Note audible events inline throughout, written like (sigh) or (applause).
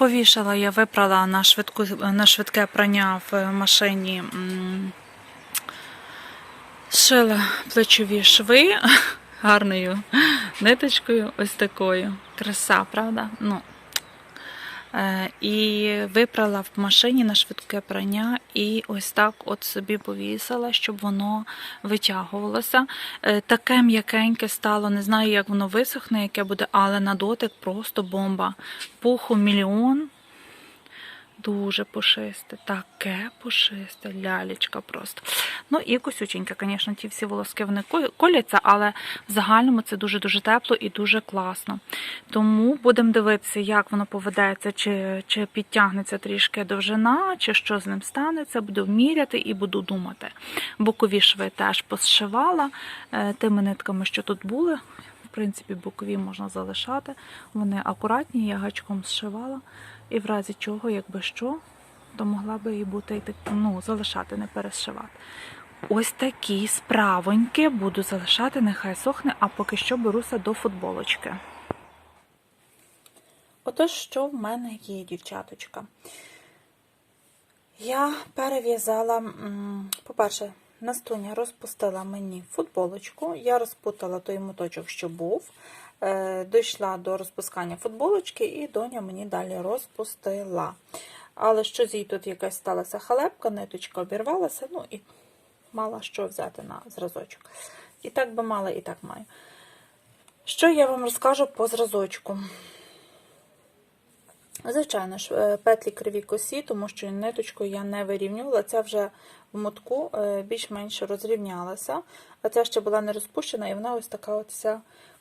Повішала я випрала на, швидку, на швидке прання в машині. Шила плечові шви (laughs) гарною ниточкою, ось такою. Краса, правда? Ну. Е, І випрала в машині на швидке прання, і ось так от собі повісила, щоб воно витягувалося. Е, Таке м'якеньке стало, не знаю, як воно висохне, яке буде, але на дотик просто бомба. Пуху мільйон. Дуже пушисте, таке пушисте, лялечка просто. Ну і косюченьке, звісно, ті всі волоски вони коляться, але в загальному це дуже-дуже тепло і дуже класно. Тому будемо дивитися, як воно поведеться, чи, чи підтягнеться трішки довжина, чи що з ним станеться. Буду міряти і буду думати. Бокові шви теж посшивала е, тими нитками, що тут були. В принципі, бокові можна залишати. Вони акуратні, я гачком зшивала. І в разі чого, якби що, то могла би і бути ну, залишати, не перешивати. Ось такі справоньки буду залишати, нехай сохне, а поки що беруся до футболочки. Отож, що в мене є, дівчаточка? Я перев'язала, по-перше, Настуня розпустила мені футболочку. Я розпутала той моточок, що був. Е, Дійшла до розпускання футболочки, і доня мені далі розпустила. Але щось їй тут якась сталася халепка, ниточка обірвалася, ну і мала що взяти на зразочок. І так би мала, і так маю. Що я вам розкажу по зразочку? Звичайно ж, е, петлі криві косі, тому що ниточкою я не вирівнювала. Ця вже в мотку е, більш-менш розрівнялася, а ця ще була не розпущена, і вона ось така от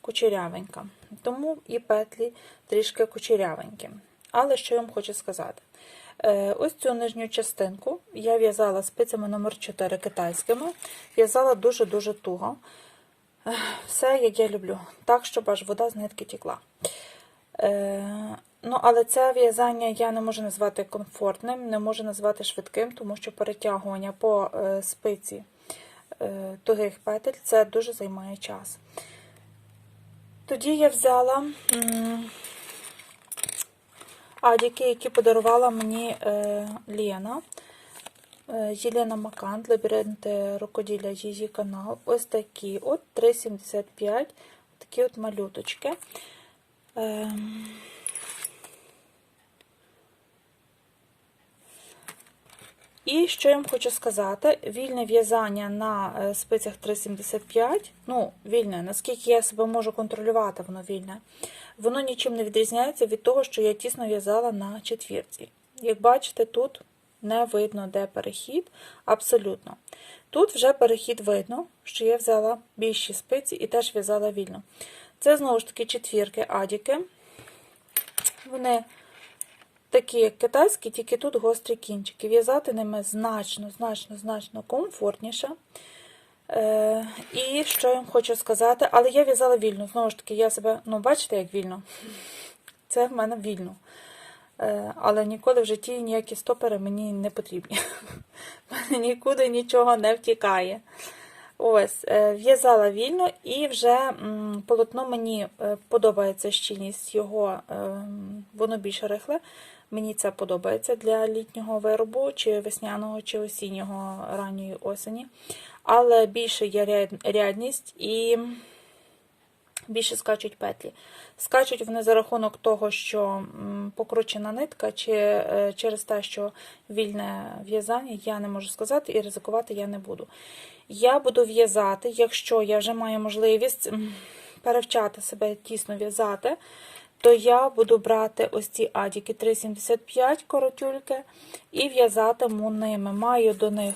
кучерявенька. Тому і петлі трішки кучерявенькі. Але що я вам хочу сказати? Е, Ось цю нижню частинку я в'язала спицями номер 4 китайськими, в'язала дуже-дуже туго. Все, як я люблю, так, щоб аж вода з нитки тікла. Ну, але це в'язання я не можу назвати комфортним, не можу назвати швидким, тому що перетягування по е, спиці е, тугих петель це дуже займає час. Тоді я взяла адіки, які подарувала мені е, Лена. Єлена Макант, лабіринти рукоділля її канал. Ось такі от 3,75, такі от малюточки. І що я вам хочу сказати, вільне в'язання на е, спицях 3,75, ну, вільне, наскільки я себе можу контролювати, воно вільне, воно нічим не відрізняється від того, що я тісно в'язала на четвірці. Як бачите, тут не видно, де перехід, абсолютно. Тут вже перехід видно, що я взяла більші спиці і теж в'язала вільно. Це знову ж таки четвірки адіки. Вони такі, як китайські, тільки тут гострі кінчики. В'язати ними значно, значно, значно комфортніше. Е, і що я вам хочу сказати, але я в'язала вільно. Знову ж таки, я себе, ну, бачите, як вільно? Це в мене вільно. Е, але ніколи в житті ніякі стопери мені не потрібні. (laughs) В мене нікуди нічого не втікає. Ось, е, в'язала вільно і вже полотно мені е, подобається щільність його, е, воно більш рихле. Мені це подобається для літнього виробу, чи весняного, чи осіннього ранньої осені. Але більше є рядність і більше скачуть петлі. Скачуть вони за рахунок того, що покручена нитка, чи е, через те, що вільне в'язання, я не можу сказати, і ризикувати я не буду. Я буду в'язати, якщо я вже маю можливість перевчати себе тісно в'язати, то я буду брати ось ці адіки 3,75 коротюльки і в'язатиму ними. Маю до них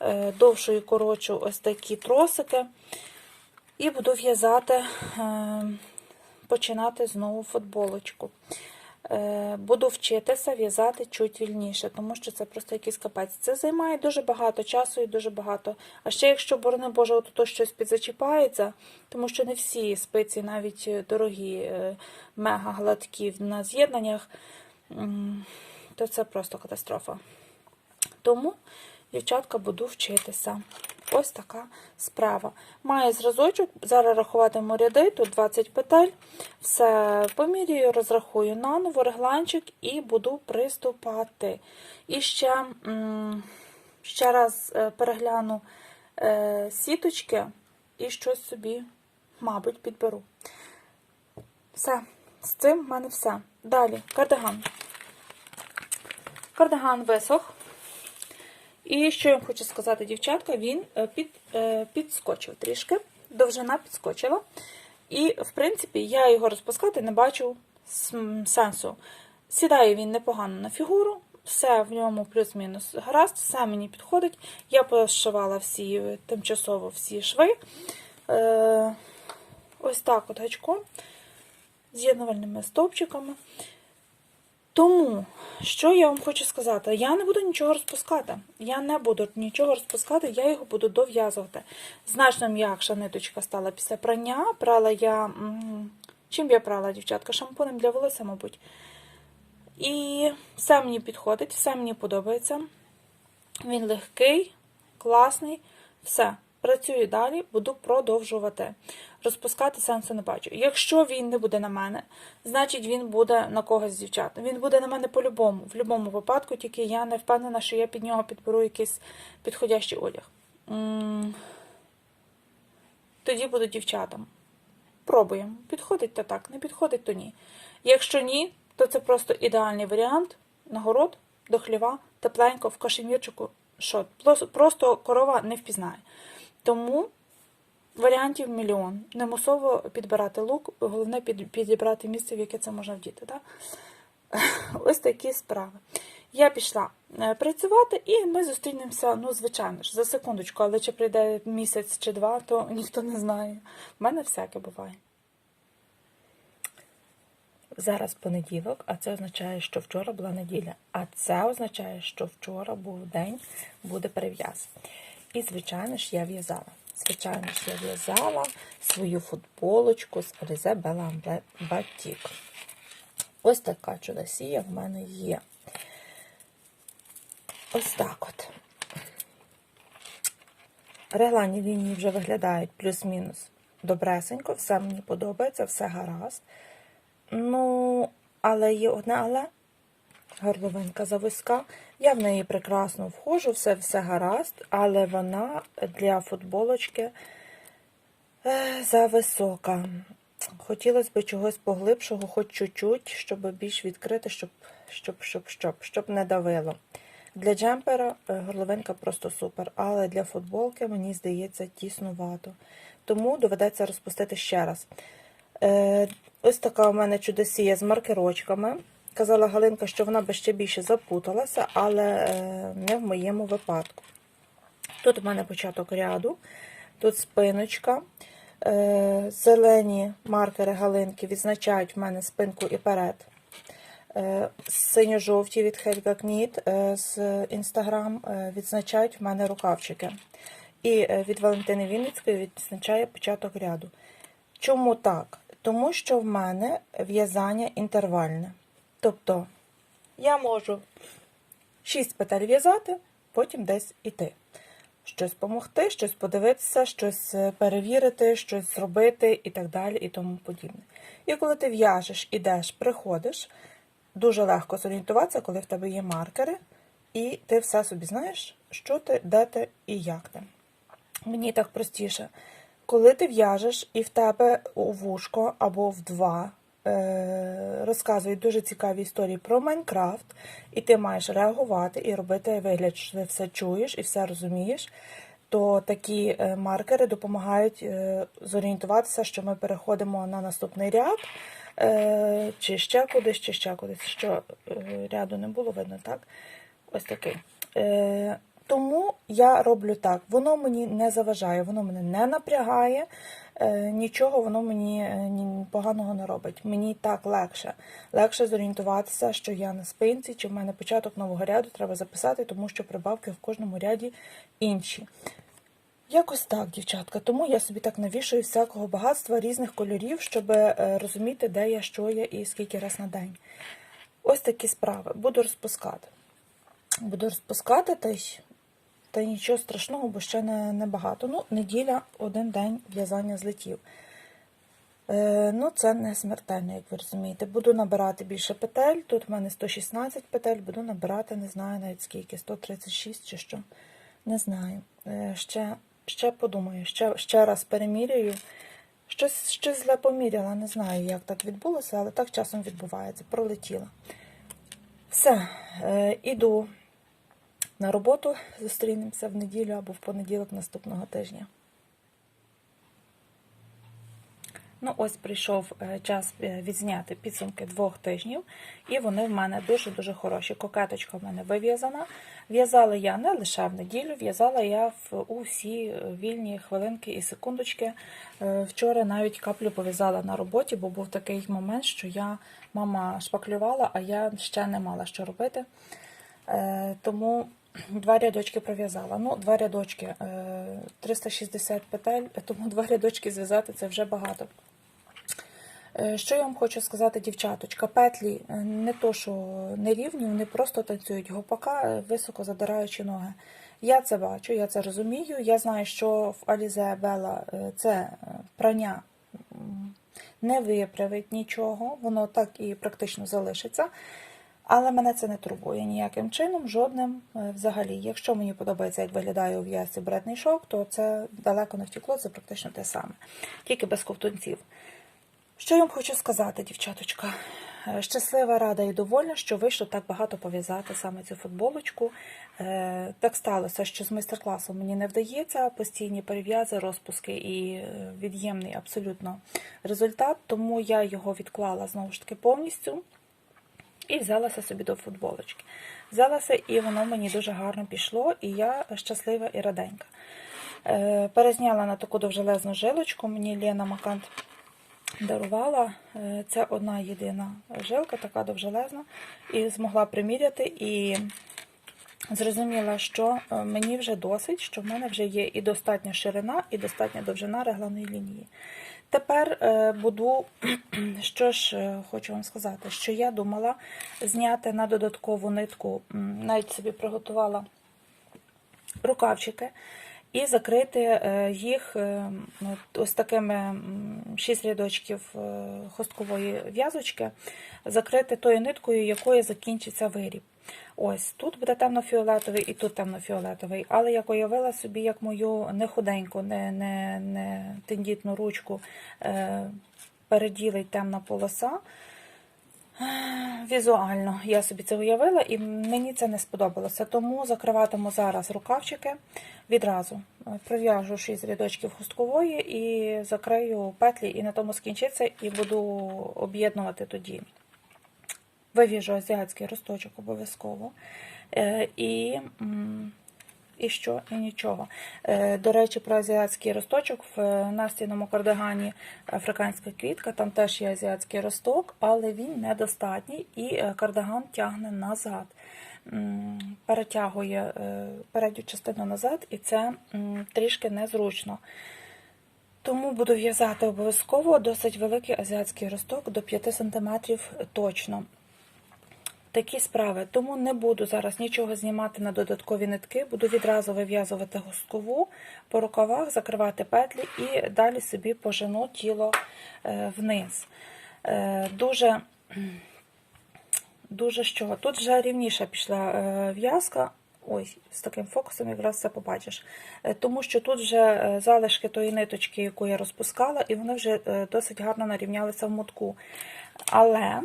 е, довшу і коротшу ось такі тросики. І буду в'язати, е, починати знову футболочку. Е, Буду вчитися в'язати чуть вільніше, тому що це просто якийсь капець. Це займає дуже багато часу і дуже багато. А ще якщо, борони Боже, то щось підзачіпається, тому що не всі спиці, навіть дорогі, е, мега гладкі на з'єднаннях, то це просто катастрофа. Тому дівчатка, буду вчитися. Ось така справа. Має зразочок, зараз рахуватиму ряди, тут 20 петель. Все помірюю, розрахую наново регланчик і буду приступати. І ще, ще раз е, перегляну е, сіточки і щось собі, мабуть, підберу. Все, з цим в мене все. Далі, кардиган. Кардиган висох. І що я вам хочу сказати, дівчатка, він е, під, е, підскочив трішки, довжина підскочила. І, в принципі, я його розпускати не бачу сенсу. Сідає він непогано на фігуру, все в ньому плюс-мінус гаразд, все мені підходить. Я пошивала всі тимчасово всі шви. Е, ось так от гачком, з'єднувальними стовпчиками. Тому, що я вам хочу сказати, я не буду нічого розпускати. Я не буду нічого розпускати, я його буду дов'язувати. Значно м'якша ниточка стала після прання. Прала я. Чим я прала, дівчатка? Шампунем для волосся, мабуть. І все мені підходить, все мені подобається. Він легкий, класний, все. Працюю далі, буду продовжувати. Розпускати сенсу не бачу. Якщо він не буде на мене, значить він буде на когось з дівчат. Він буде на мене по-любому, в будь-якому випадку, тільки я не впевнена, що я під нього підберу якийсь підходящий одяг. Тоді буду дівчатам. Пробуємо. Підходить то так, не підходить то ні. Якщо ні, то це просто ідеальний варіант. Нагород, до хліва, тепленько, в кашемірчику. Що? Просто корова не впізнає. Тому варіантів мільйон. Не мусово підбирати лук, головне підібрати місце, в яке це можна вдіти. Так? (laughs) Ось такі справи. Я пішла е, працювати, і ми зустрінемося, ну, звичайно ж, за секундочку, але чи прийде місяць чи два, то (laughs) ніхто не знає. В мене всяке буває. Зараз понеділок, а це означає, що вчора була неділя. А це означає, що вчора був день, буде перев'яз. І, звичайно ж, я в'язала. Звичайно ж, я в'язала свою футболочку з Alize Bella Batik. Ось така чудосія в мене є. Ось так от. Реглані лінії вже виглядають плюс-мінус добресенько, все мені подобається, все гаразд. Ну, але є одне але. Горловинка зависка. Я в неї прекрасно входжу, все все гаразд, але вона для футболочки е, зависока. Хотілося б чогось поглибшого, хоч чуть-чуть, щоб більш відкрити, щоб, щоб, щоб, щоб, щоб не давило. Для джемпера е, горловинка просто супер, але для футболки, мені здається, тіснувато. Тому доведеться розпустити ще раз. Е, ось така у мене чудосія з маркерочками. Казала Галинка, що вона би ще більше запуталася, але е, не в моєму випадку. Тут у мене початок ряду, тут спиночка. Е, Зелені маркери Галинки відзначають в мене спинку і перед. Е, Синьо-жовті від Helga Knit з е, відзначають в мене рукавчики. І від Валентини Вінницької відзначає початок ряду. Чому так? Тому що в мене в'язання інтервальне. Тобто я можу 6 петель в'язати, потім десь іти. Щось допомогти, щось подивитися, щось е, перевірити, щось зробити і так далі, і тому подібне. І коли ти в'яжеш, ідеш, приходиш, дуже легко зорієнтуватися, коли в тебе є маркери, і ти все собі знаєш, що ти, де ти і як ти. Мені так простіше. Коли ти в'яжеш і в тебе у вушко або в два розказують дуже цікаві історії про Майнкрафт, і ти маєш реагувати і робити вигляд, що ти все чуєш і все розумієш, то такі е, маркери допомагають е, зорієнтуватися, що ми переходимо на наступний ряд, е, чи ще кудись, чи ще кудись. Що е, ряду не було видно, так? Ось такий. Тому я роблю так. Воно мені не заважає, воно мене не напрягає, е, нічого воно мені е, поганого не робить. Мені так легше. Легше зорієнтуватися, що я на спинці, чи в мене початок нового ряду треба записати, тому що прибавки в кожному ряді інші. Якось так, дівчатка. Тому я собі так навішую всякого багатства різних кольорів, щоб е, розуміти, де я, що я і скільки раз на день. Ось такі справи. Буду розпускати. Буду розпускати та й Та нічого страшного, бо ще не, не багато. Ну, неділя, один день в'язання злетів. Е, ну, це не смертельно, як ви розумієте. Буду набирати більше петель. Тут в мене 116 петель, буду набирати, не знаю навіть скільки, 136 чи що. Не знаю. Е, ще, ще подумаю, ще, ще раз переміряю. Щось, щось зле поміряла, не знаю, як так відбулося, але так часом відбувається. Пролетіла. Все, е, іду на роботу. Зустрінемося в неділю або в понеділок наступного тижня. Ну, ось прийшов е, час е, відзняти підсумки двох тижнів, і вони в мене дуже-дуже хороші. Кокеточка в мене вив'язана. В'язала я не лише в неділю, в'язала я в усі вільні хвилинки і секундочки. Е, Вчора навіть каплю пов'язала на роботі, бо був такий момент, що я мама шпаклювала, а я ще не мала що робити. Тому два рядочки пров'язала. Ну, два рядочки, е, 360 петель, тому два рядочки зв'язати це вже багато. Е, Що я вам хочу сказати, дівчаточка, петлі е, не то, що не рівні, вони просто танцюють гопака, е, високо задираючи ноги. Я це бачу, я це розумію. Я знаю, що в Алізе Бела е, це е, прання не виправить нічого, воно так і практично залишиться. Але мене це не турбує ніяким чином, жодним е, взагалі. Якщо мені подобається, як виглядає у в'язці бретний шовк, то це далеко не втекло, це практично те саме, тільки без ковтунців. Що я вам хочу сказати, дівчаточка? Е, Щаслива, рада і довольна, що вийшло так багато пов'язати саме цю футболочку. Е, Так сталося, що з майстер-класом мені не вдається, постійні перев'язи, розпуски і від'ємний абсолютно результат, тому я його відклала знову ж таки повністю і взялася собі до футболочки. Взялася, і воно мені дуже гарно пішло, і я щаслива і раденька. Е, Перезняла на таку довжелезну жилочку, мені Лена Макант дарувала. Е, Це одна єдина жилка, така довжелезна, і змогла приміряти і зрозуміла, що е, мені вже досить, що в мене вже є і достатня ширина, і достатня довжина регланої лінії. Тепер е, буду, (clears throat) що ж е, хочу вам сказати, що я думала зняти на додаткову нитку, навіть собі приготувала рукавчики і закрити е, їх е, ось такими м, шість рядочків хосткової в'язочки, закрити тою ниткою, якою закінчиться виріб. Ось тут буде темно-фіолетовий і тут темно-фіолетовий, але я уявила собі як мою не худеньку, не, не, не тендітну ручку е, переділить темна полоса. Візуально я собі це уявила, і мені це не сподобалося. Тому закриватиму зараз рукавчики відразу. Прив'яжу 6 рядочків хусткової і закрию петлі, і на тому скінчиться, і буду об'єднувати тоді. Вивіжу азіатський росточок обов'язково. Е, І, і що? І нічого. Е, До речі, про азіатський росточок в е, настійному кардигані африканська квітка, там теж є азіатський росток, але він недостатній і кардиган тягне назад. Перетягує передню частину назад, і це трішки незручно. Тому буду в'язати обов'язково досить великий азіатський росток до 5 см точно. Такі справи. Тому не буду зараз нічого знімати на додаткові нитки, буду відразу вив'язувати густкову по рукавах, закривати петлі і далі собі пожену тіло е, вниз. Е, Дуже, дуже що? Тут вже рівніша пішла е, в'язка. Ой, з таким фокусом якраз це побачиш. Тому що тут вже залишки тої ниточки, яку я розпускала, і вони вже досить гарно нарівнялися в мотку. Але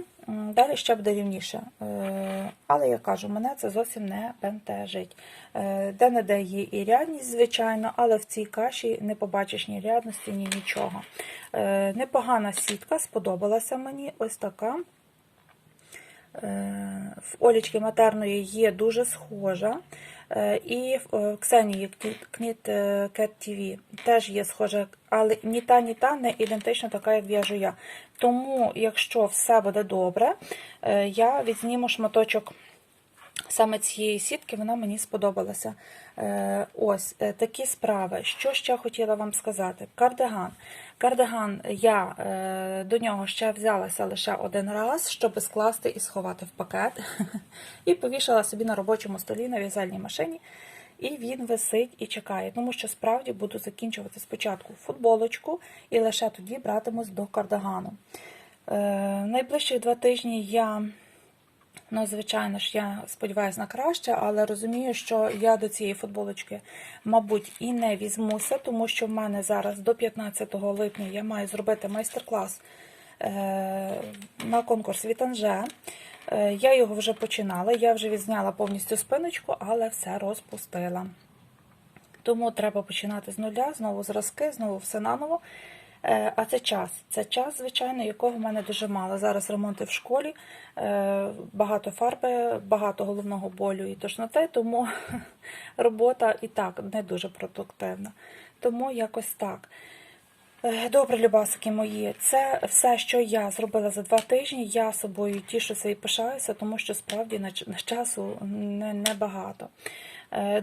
далі ще буде рівніше. Е, Але я кажу, мене це зовсім не бентежить. Е, Де-не-де є і рядність, звичайно, але в цій каші не побачиш ні рядності, ні нічого. Е, Непогана сітка, сподобалася мені ось така. Е, В Олічки Матерної є дуже схожа. Е, І в е, Ксенії Кніт Cat TV теж є схожа, але ні та, ні та не ідентична така, як в'яжу я. Тому, якщо все буде добре, я відзніму шматочок саме цієї сітки, вона мені сподобалася. Е, Ось е, такі справи. Що ще хотіла вам сказати? Кардиган. Кардиган я е, до нього ще взялася лише один раз, щоб скласти і сховати в пакет. (laughs) І повішала собі на робочому столі на в'язальній машині. І він висить і чекає, тому що справді буду закінчувати спочатку футболочку і лише тоді братимусь до кардигану. Е, найближчі два тижні я, ну, звичайно ж, я сподіваюся на краще, але розумію, що я до цієї футболочки, мабуть, і не візьмуся, тому що в мене зараз до 15 липня я маю зробити майстер-клас е, на конкурс Вітанже. Е, Я його вже починала, я вже відзняла повністю спиночку, але все розпустила. Тому треба починати з нуля, знову зразки, знову все наново. Е, А це час. Це час, звичайно, якого в мене дуже мало. Зараз ремонти в школі, е, багато фарби, багато головного болю і тошноти, тому (laughs) робота і так не дуже продуктивна. Тому якось так. Е, Добре, любасики мої, це все, що я зробила за два тижні. Я собою тішуся і пишаюся, тому що справді на, часу небагато. Е,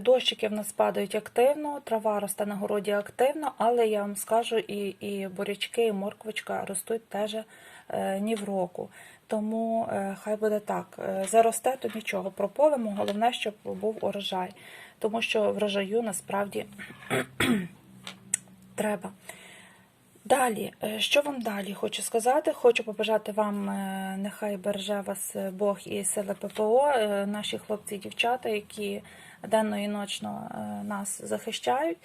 Дощики в нас падають активно, трава росте на городі активно, але я вам скажу, і, і бурячки, і морквочка ростуть теж е, ні в року. Тому е, хай буде так. Е, Заросте, то нічого. Прополимо, головне, щоб був урожай. Тому що врожаю насправді (clears throat) треба. Далі, е, що вам далі хочу сказати? Хочу побажати вам, е, нехай береже вас е, Бог і сили ППО, е, наші хлопці і дівчата, які денно і ночно е, нас захищають.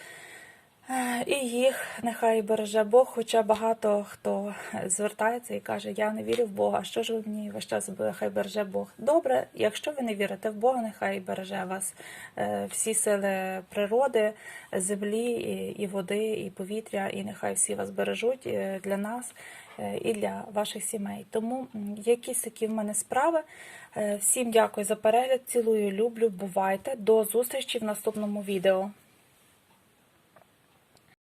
Е, І їх нехай береже Бог, хоча багато хто звертається і каже, я не вірю в Бога, що ж ви мені весь час хай береже Бог. Добре, якщо ви не вірите в Бога, нехай береже вас е, всі сили природи, землі, і- води, і повітря, і нехай всі вас бережуть для нас і для ваших сімей. Тому якісь такі в мене справи. Е, Всім дякую за перегляд, цілую, люблю, бувайте. До зустрічі в наступному відео.